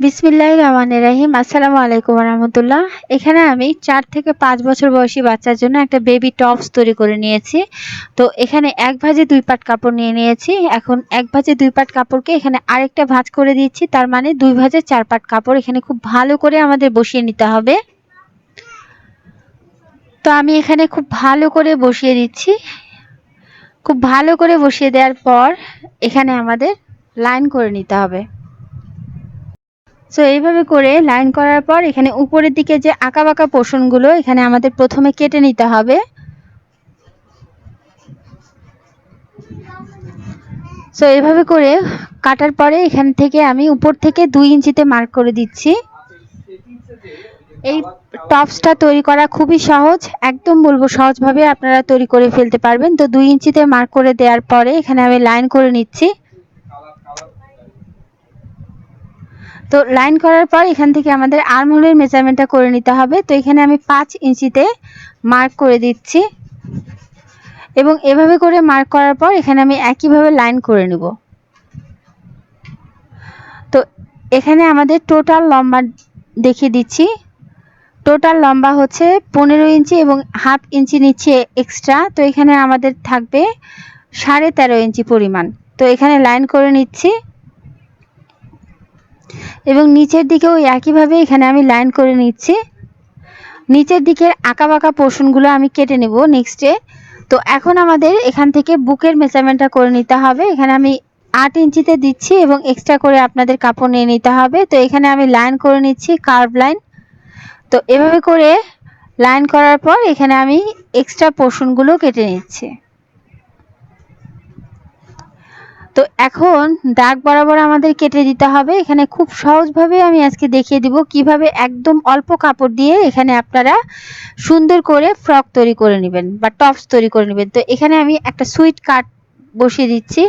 বিসমিল্লাহ রহমান রাহিম। আসসালামু আলাইকুম রহমতুল্লাহ এখানে আমি চার থেকে পাঁচ বছর বয়সী বাচ্চার জন্য একটা বেবি টপস তৈরি করে নিয়েছি। তো এখানে এক ভাজে দুই পাট কাপড় নিয়ে নিয়েছি। এখন এক ভাজে দুই পাট কাপড়কে এখানে আরেকটা ভাজ করে দিচ্ছি। তার মানে দুই ভাজে চার পাট কাপড় এখানে খুব ভালো করে আমাদের বসিয়ে নিতে হবে। তো আমি এখানে খুব ভালো করে বসিয়ে দিচ্ছি। খুব ভালো করে বসিয়ে দেওয়ার পর এখানে আমাদের লাইন করে নিতে হবে। সো এইভাবে করে লাইন করার পর এখানে উপরের দিকে যে আঁকা বাঁকা পোর্শনগুলো এখানে আমাদের প্রথমে কেটে নিতে হবে। সো এইভাবে করে কাটার পরে এখান থেকে আমি উপর থেকে দুই ইঞ্চিতে মার্ক করে দিচ্ছি। এই টপসটা তৈরি করা খুবই সহজ, একদম বলব সহজভাবে আপনারা তৈরি করে ফেলতে পারবেন। তো, দুই ইঞ্চিতে মার্ক করে দেওয়ার পরে এখানে আমি লাইন করে নিচ্ছি। তো লাইন করার পর এখান থেকে আমাদের আর্মহোলের মেজারমেন্টটা করে নিতে হবে। তো এখানে আমি পাঁচ ইঞ্চিতে মার্ক করে দিচ্ছি। এবং এভাবে করে মার্ক করার পর এখানে আমি একইভাবে লাইন করে নেব। তো এখানে আমাদের টোটাল লম্বা দেখিয়ে দিচ্ছি। টোটাল লম্বা হচ্ছে পনেরো ইঞ্চি এবং হাফ ইঞ্চি নিচ্ছে এক্সট্রা তো এখানে আমাদের থাকবে সাড়ে তেরো ইঞ্চি পরিমাণ। তো এখানে লাইন করে নিচ্ছি। এবং নিচের দিকেও একইভাবে এখানে আমি লাইন করে নিচ্ছি। নিচের দিকের আঁকা বাঁকা পোর্শনগুলো আমি কেটে নেব নেক্সটে তো এখন আমাদের এখান থেকে বুকের মেজারমেন্টটা করে নিতে হবে। এখানে আমি আট ইঞ্চিতে দিচ্ছি এবং এক্সট্রা করে আপনাদের কাপড় নিয়ে নিতে হবে। তো এখানে আমি লাইন করে নিচ্ছি কার্ভ লাইন তো এভাবে করে লাইন করার পর এখানে আমি এক্সট্রা পোর্শনগুলো কেটে নিচ্ছি। তো এখন দাগ বরাবর আমাদের কেটে দিতে হবে। এখানে খুব সহজভাবে আমি আজকে দেখিয়ে দিব কীভাবে একদম অল্প কাপড় দিয়ে এখানে আপনারা সুন্দর করে ফ্রক তৈরি করে নেবেন বা টপস তৈরি করে নেবেন। তো এখানে আমি একটা সুইট কাট বসিয়ে দিচ্ছি।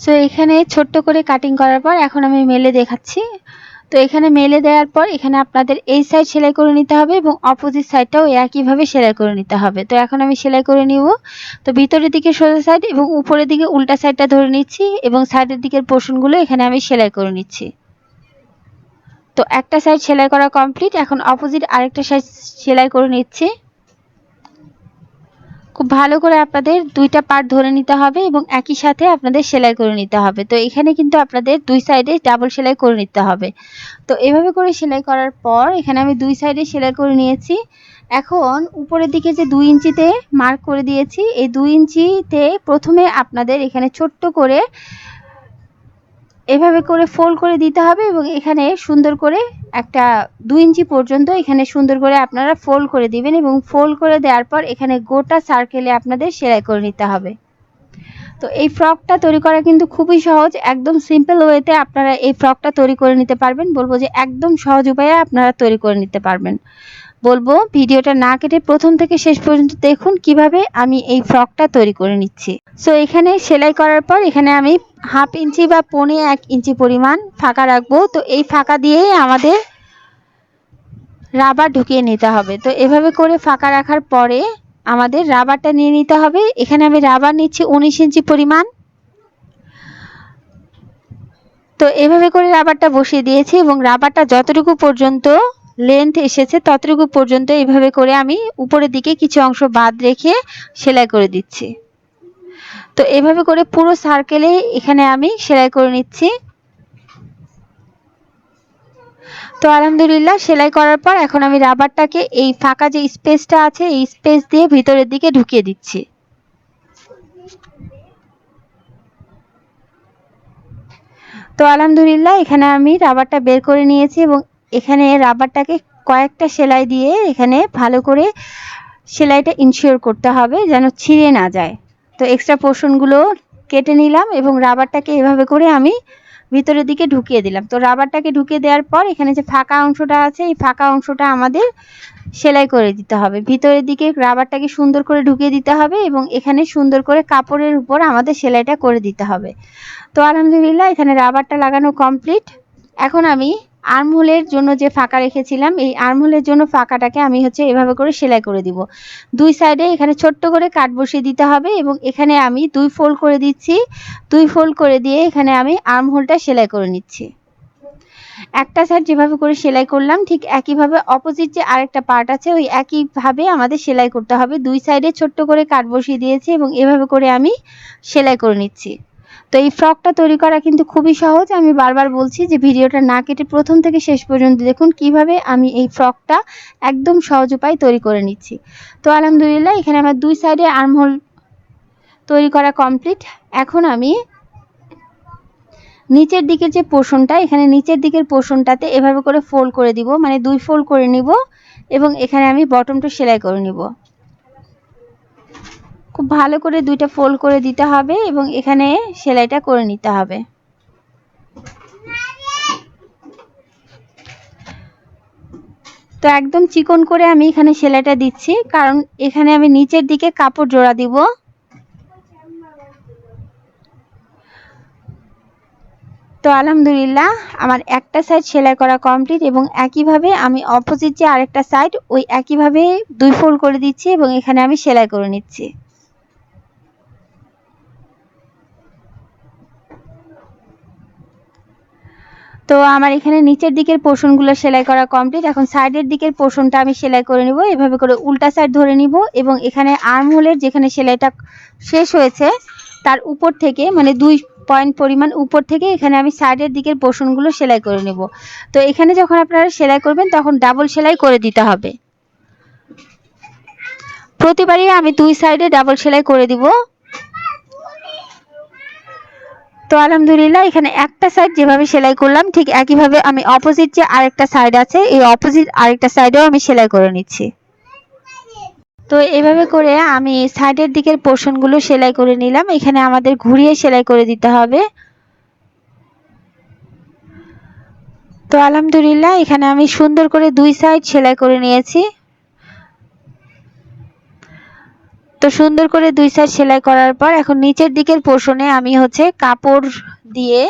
সো এখানে ছোট্ট করে কাটিং করার পর এখন আমি মেলে দেখাচ্ছি। তো এখানে মেলে দেওয়ার পর এখানে আপনাদের এই সাইড সেলাই করে নিতে হবে এবং অপোজিট সাইডটাও একইভাবে সেলাই করে নিতে হবে। তো এখন আমি সেলাই করে নিব। তো ভিতরের দিকে সোজা সাইড এবং উপরের দিকে উল্টা সাইডটা ধরে নিচ্ছি এবং সাইডের দিকের পোর্শনগুলো এখানে আমি সেলাই করে নিচ্ছি। তো একটা সাইড সেলাই করা কমপ্লিট এখন অপোজিট আরেকটা সাইড সেলাই করে নিচ্ছি। খুব ভালো করে আপনাদের দুইটা পার্ট ধরে নিতে হবে এবং একই সাথে আপনাদের সেলাই করে নিতে হবে। তো এখানে কিন্তু আপনাদের দুই সাইডে ডাবল সেলাই করে নিতে হবে। তো এভাবে করে সেলাই করার পর এখানে আমি দুই সাইডে সেলাই করে নিয়েছি। এখন উপরের দিকে যে দুই ইঞ্চিতে মার্ক করে দিয়েছি, এই দুই ইঞ্চিতে প্রথমে আপনাদের এখানে ছোট্ট করে এভাবে করে ফোল্ড করে দিতে হবে এবং এখানে সুন্দর করে একটা দুই ইঞ্চি পর্যন্ত এখানে সুন্দর করে আপনারা ফোল্ড করে দিবেন এবং ফোল্ড করে দেওয়ার পর এখানে গোটা সার্কেলে আপনাদের সেলাই করে নিতে হবে। তো এই ফ্রকটা তৈরি করা কিন্তু খুবই সহজ, একদম সিম্পল ওয়েতে আপনারা এই ফ্রকটা তৈরি করে নিতে পারবেন। বলব যে একদম সহজ উপায়ে আপনারা তৈরি করে নিতে পারবেন। বলব, ভিডিওটা না কেটে প্রথম থেকে শেষ পর্যন্ত দেখুন কীভাবে আমি এই ফ্রকটা তৈরি করে নিচ্ছি। সো এখানে সেলাই করার পর এখানে আমি হাফ ইঞ্চি বা পনে এক ইঞ্চি পরিমাণ ফাঁকা রাখব। তো এই ফাঁকা দিয়েই আমাদের রাবার ঢুকিয়ে নিতে হবে। তো এভাবে করে ফাঁকা রাখার পরে আমাদের রাবারটা নিয়ে নিতে হবে। এখানে আমি রাবার নিচ্ছি উনিশ ইঞ্চি পরিমাণ। তো এভাবে করে রাবারটা বসিয়ে দিয়েছি এবং রাবারটা যতটুকু পর্যন্ত লেন্থ এসেছে, ততটুকু পর্যন্ত এইভাবে করে আমি উপরের দিকে কিছু অংশ বাদ রেখে সেলাই করে দিচ্ছি। তো এভাবে করে পুরো সার্কেলে এখানে আমি সেলাই করে নিচ্ছি। তো আলহামদুলিল্লাহ, সেলাই করার পর এখন আমি রাবারটাকে এই ফাঁকা যে স্পেসটা আছে, এই স্পেস দিয়ে ভিতরের দিকে ঢুকিয়ে দিচ্ছি। তো আলহামদুলিল্লাহ, এখানে আমি রাবারটা বের করে নিয়েছি এবং এখানে রাবারটাকে কয়েকটা সেলাই দিয়ে এখানে ভালো করে সেলাইটা ইনশিওর করতে হবে যেন ছিঁড়ে না যায়। তো এক্সট্রা পোর্শনগুলো কেটে নিলাম এবং রাবারটাকে এভাবে করে আমি ভিতরের দিকে ঢুকিয়ে দিলাম। তো রাবারটাকে ঢুকিয়ে দেওয়ার পর এখানে যে ফাঁকা অংশটা আছে, এই ফাঁকা অংশটা আমাদের সেলাই করে দিতে হবে। ভিতরের দিকে রাবারটাকে সুন্দর করে ঢুকিয়ে দিতে হবে এবং এখানে সুন্দর করে কাপড়ের উপর আমাদের সেলাইটা করে দিতে হবে। তো আলহামদুলিল্লাহ এখানে রাবারটা লাগানো কমপ্লিট এখন আমি আর্মহোলের জন্য যে ফাঁকা রেখেছিলাম, এই আর্মহোলের জন্য ফাঁকাটাকে আমি হচ্ছে এভাবে করে সেলাই করে দিব। দুই সাইডে এখানে ছোট্ট করে কাট বসিয়ে দিতে হবে এবং এখানে আমি দুই ফোল্ড করে দিচ্ছি। দুই ফোল্ড করে দিয়ে এখানে আমি আর্মহোলটা সেলাই করে নিচ্ছি। একটা সাইড যেভাবে করে সেলাই করলাম, ঠিক একইভাবে অপোজিট যে আরেকটা পার্ট আছে, ওই একইভাবে আমাদের সেলাই করতে হবে। দুই সাইডে ছোট্ট করে কাট বসিয়ে দিয়েছি এবং এভাবে করে আমি সেলাই করে নিচ্ছি। তো এই ফ্রকটা তৈরি করা কিন্তু খুবই সহজ। আমি বারবার বলছি যে ভিডিওটা না কেটে প্রথম থেকে শেষ পর্যন্ত দেখুন কীভাবে আমি এই ফ্রকটা একদম সহজ উপায় তৈরি করে নিচ্ছি। তো আলহামদুলিল্লাহ, এখানে আমার দুই সাইডে আর্মহোল তৈরি করা কমপ্লিট। এখন আমি নিচের দিকের যে পোষণটা, এখানে নিচের দিকের পোর্শনটাতে এভাবে করে ফোল্ড করে দিব মানে দুই ফোল্ড করে নিব এবং এখানে আমি বটমটা সেলাই করে নিব। খুব ভালো করে দুইটা ফোল্ড করে দিতে হবে এবং এখানে সেলাইটা করে নিতে হবে। তো একদম চিকন করে আমি এখানে সেলাইটা দিচ্ছি, কারণ এখানে আমি নিচের দিকে কাপড় জোড়া দিব। তো আলহামদুলিল্লাহ, আমার একটা সাইড সেলাই করা কমপ্লিট এবং একইভাবে আমি অপোজিট যে আরেকটা সাইড ওই একইভাবে দুই ফোল্ড করে দিচ্ছি এবং এখানে আমি সেলাই করে নিচ্ছি। তো আমার এখানে নিচের দিকের পোর্শনগুলো সেলাই করা কমপ্লিট এখন সাইডের দিকের পোর্শনটা আমি সেলাই করে নিব। এভাবে করে উল্টা সাইড ধরে নিব এবং এখানে আর্ম হোলের যেখানে সেলাইটা শেষ হয়েছে, তার উপর থেকে মানে দুই পয়েন্ট পরিমাণ উপর থেকে এখানে আমি সাইডের দিকের পোর্শনগুলো সেলাই করে নেব। তো এখানে যখন আপনারা সেলাই করবেন, তখন ডাবল সেলাই করে দিতে হবে। প্রতিবারই আমি দুই সাইডে ডাবল সেলাই করে দিব। তো আলহামদুলিল্লাহ, এখানে একটা সাইড যেভাবে সেলাই করলাম, ঠিক একইভাবে আমি অপোজিট যে আরেকটা সাইড আছে, এই অপোজিট আরেকটা সাইডেও আমি সেলাই করে নিচ্ছি। তো এভাবে করে আমি সাইডের দিকের পোর্শনগুলো সেলাই করে নিলাম, এখানে আমাদের ঘুরিয়ে সেলাই করে দিতে হবে। তো আলহামদুলিল্লাহ, এখানে আমি সুন্দর করে দুই সাইড সেলাই করে নিয়েছি। তো সুন্দর করে দুই সাইড সেলাই করার পর এখন নিচের দিকের পোর্শনে আমি হচ্ছে কাপড় দিয়ে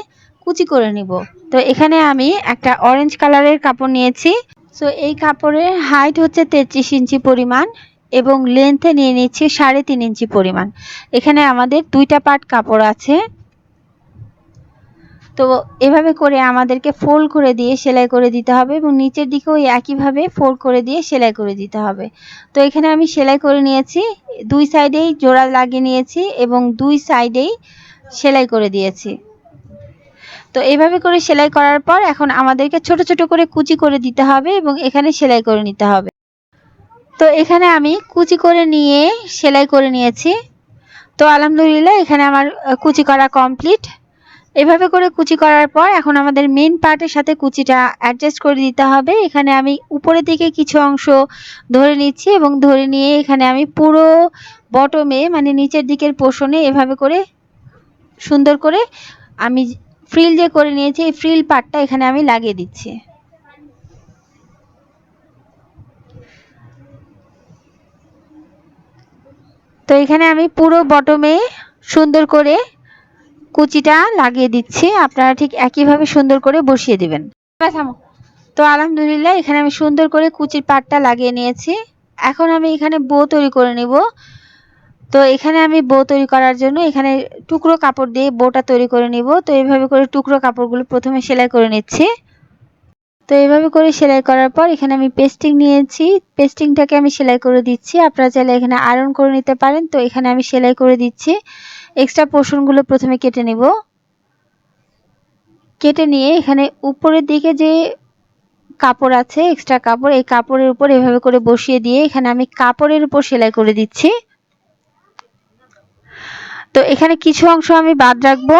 কুচি করে নিব। তো এখানে আমি একটা অরেঞ্জ কালারের কাপড় নিয়েছি। সো এই কাপড়ের হাইট হচ্ছে তেত্রিশ ইঞ্চি পরিমাণ এবং লেন্থে নিয়ে নিচ্ছি সাড়ে তিন ইঞ্চি পরিমাণ। এখানে আমাদের দুইটা পার্ট কাপড় আছে। তো এভাবে করে আমাদেরকে ফোল্ড করে দিয়ে সেলাই করে দিতে হবে এবং নিচের দিকেও একইভাবে ফোল্ড করে দিয়ে সেলাই করে দিতে হবে। তো এখানে আমি সেলাই করে নিয়েছি, দুই সাইডেই জোড়া লাগিয়ে নিয়েছি এবং দুই সাইডেই সেলাই করে দিয়েছি। তো এভাবে করে সেলাই করার পর এখন আমাদেরকে ছোট ছোট করে কুচি করে দিতে হবে এবং এখানে সেলাই করে নিতে হবে। তো এখানে আমি কুচি করে নিয়ে সেলাই করে নিয়েছি। তো আলহামদুলিল্লাহ এখানে আমার কুচি করা কমপ্লিট এভাবে করে কুচি করার পর এখন আমাদের মেন পার্টের সাথে কুচিটা অ্যাডজাস্ট করে দিতে হবে। এখানে আমি উপরের দিকে কিছু অংশ ধরে নিচ্ছি এবং ধরে নিয়ে এখানে আমি পুরো বটমে মানে নিচের দিকের পোষণে এভাবে করে সুন্দর করে আমি ফ্রিল যে করে নিয়েছি, এই ফ্রিল পার্টটা এখানে আমি লাগিয়ে দিচ্ছি। তো এখানে আমি পুরো বটমে সুন্দর করে কুচিটা লাগিয়ে দিচ্ছি। আপনারা ঠিক একইভাবে সুন্দর করে বসিয়ে দিবেন। তো আলহামদুলিল্লাহ, এখানে আমি সুন্দর করে কুচির পাটটা লাগিয়ে নিয়েছি। এখন আমি এখানে বো তৈরি করে নিব। তো এখানে আমি বো তৈরি করার জন্য এখানে টুকরো কাপড় দিয়ে বোটা তৈরি করে নিব। তো এইভাবে করে টুকরো কাপড়গুলো প্রথমে সেলাই করে নিচ্ছি। তো এইভাবে করে সেলাই করার পর এখানে আমি পেস্টিং নিয়েছি। পেস্টিংটাকে আমি সেলাই করে দিচ্ছি। আপনারা চাইলে এখানে আয়রন করে নিতে পারেন। তো এখানে আমি সেলাই করে দিচ্ছি। এক্সট্রা পোর্শনগুলো প্রথমে কেটে নেব। কেটে নিয়ে এখানে উপরের দিকে যে কাপড় আছে এক্সট্রা কাপড়, এই কাপড়ের উপর এভাবে করে বসিয়ে দিয়ে এখানে আমি কাপড়ের উপর সেলাই করে দিচ্ছি। তো এখানে কিছু অংশ আমি বাদ রাখব।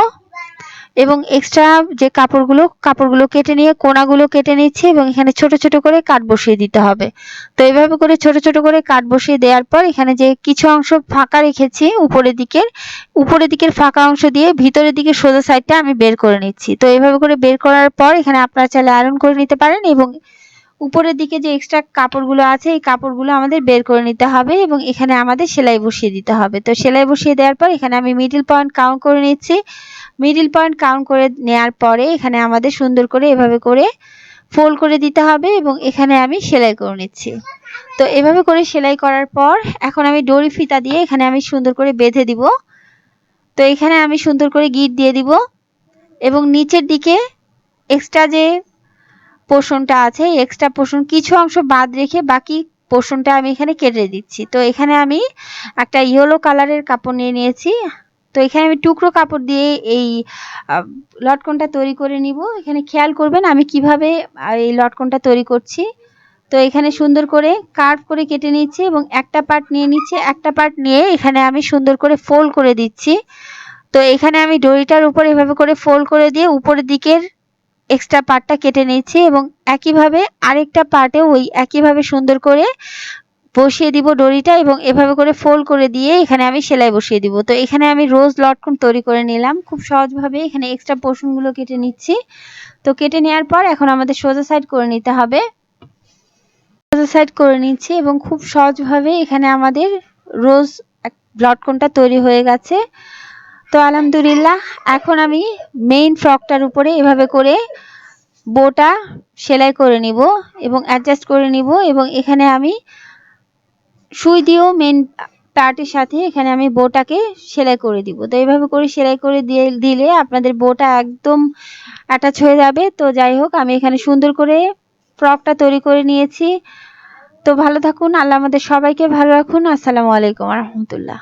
এবং এক্সট্রা যে কাপড়গুলো কাপড়গুলো কেটে নিয়ে, কোনাগুলো কেটে নিচ্ছি এবং এখানে ছোট ছোট করে কাট বসিয়ে দিতে হবে। তো এভাবে করে ছোট ছোট করে কাট বসিয়ে দেওয়ার পর এখানে যে কিছু অংশ ফাঁকা রেখেছি উপরের দিকের উপরের দিকের ফাঁকা অংশ দিয়ে ভিতরের দিকে সোজা সাইডটা আমি বের করে নিচ্ছি। তো এভাবে করে বের করার পর এখানে আপনারা চাইলে আয়রন করে নিতে পারেন এবং উপরের দিকে যে এক্সট্রা কাপড়গুলো আছে, এই কাপড়গুলো আমাদের বের করে নিতে হবে এবং এখানে আমাদের সেলাই বসিয়ে দিতে হবে। তো সেলাই বসিয়ে দেওয়ার পর এখানে আমি মিডিল পয়েন্ট কাউন্ট করে নিচ্ছি। মিডিল পয়েন্ট কাউন্ট করে নেওয়ার পরে এখানে আমাদের সুন্দর করে এভাবে করে ফোল্ড করে দিতে হবে এবং এখানে আমি সেলাই করে নিচ্ছি। তো এভাবে করে সেলাই করার পর এখন আমি ডরি ফিতা দিয়ে এখানে আমি সুন্দর করে বেঁধে দিব। তো এখানে আমি সুন্দর করে গিট দিয়ে দিব এবং নিচের দিকে এক্সট্রা যে পোর্শনটা আছে এক্সট্রা পোর্শন কিছু অংশ বাদ রেখে বাকি পোর্শনটা আমি এখানে কেটে দিচ্ছি। তো এখানে আমি একটা ইয়েলো কালারের কাপড় নিয়ে নিয়েছি। তো এখানে আমি টুকরো কাপড় দিয়ে এই লটকনটা তৈরি করে নিব। এখানে খেয়াল করবেন আমি কীভাবে এই লটকনটা তৈরি করছি। তো এখানে সুন্দর করে কার্ভ করে কেটে নিচ্ছি এবং একটা পার্ট নিয়ে নিচ্ছি, একটা পার্ট নিয়ে এখানে আমি সুন্দর করে ফোল্ড করে দিচ্ছি। তো এখানে আমি দড়িটার উপর এভাবে করে ফোল্ড করে দিয়ে উপরের দিকের এক্সট্রা পার্টটা কেটে নিচ্ছি এবং একইভাবে আরেকটা পার্টেও ওই একইভাবে সুন্দর করে বসিয়ে দিব দড়িটা এবং এভাবে করে ফোল্ড করে দিয়ে এখানে আমি সেলাই বসিয়ে দিব। তো এখানে আমি রোজ লটকন তৈরি করে নিলাম। খুব সহজভাবে এখানে এক্সট্রা পোর্শনগুলো কেটে নিচ্ছি। তো কেটে নেওয়ার পর এখন আমাদের সোজা সাইড করে নিতে হবে। সোজা সাইড করে নিচ্ছি এবং খুব সহজভাবে এখানে আমাদের রোজ লটকনটা তৈরি হয়ে গেছে। তো আলহামদুলিল্লাহ, এখন আমি মেইন ফ্রকটার উপরে এভাবে করে বোটা সেলাই করে নিব এবং অ্যাডজাস্ট করে নিব এবং এখানে আমি সুই দিয়েও মেন পার্টের সাথে এখানে আমি বোটাকে সেলাই করে দিব। তো এইভাবে করে সেলাই করে দিয়ে, দিলে আপনাদের বোটা একদম অ্যাটাচ হয়ে যাবে। তো যাই হোক, আমি এখানে সুন্দর করে ফ্রকটা তৈরি করে নিয়েছি। তো ভালো থাকুন, আল্লাহ আমাদের সবাইকে ভালো রাখুন। আসসালামু আলাইকুম রহমতুল্লাহ।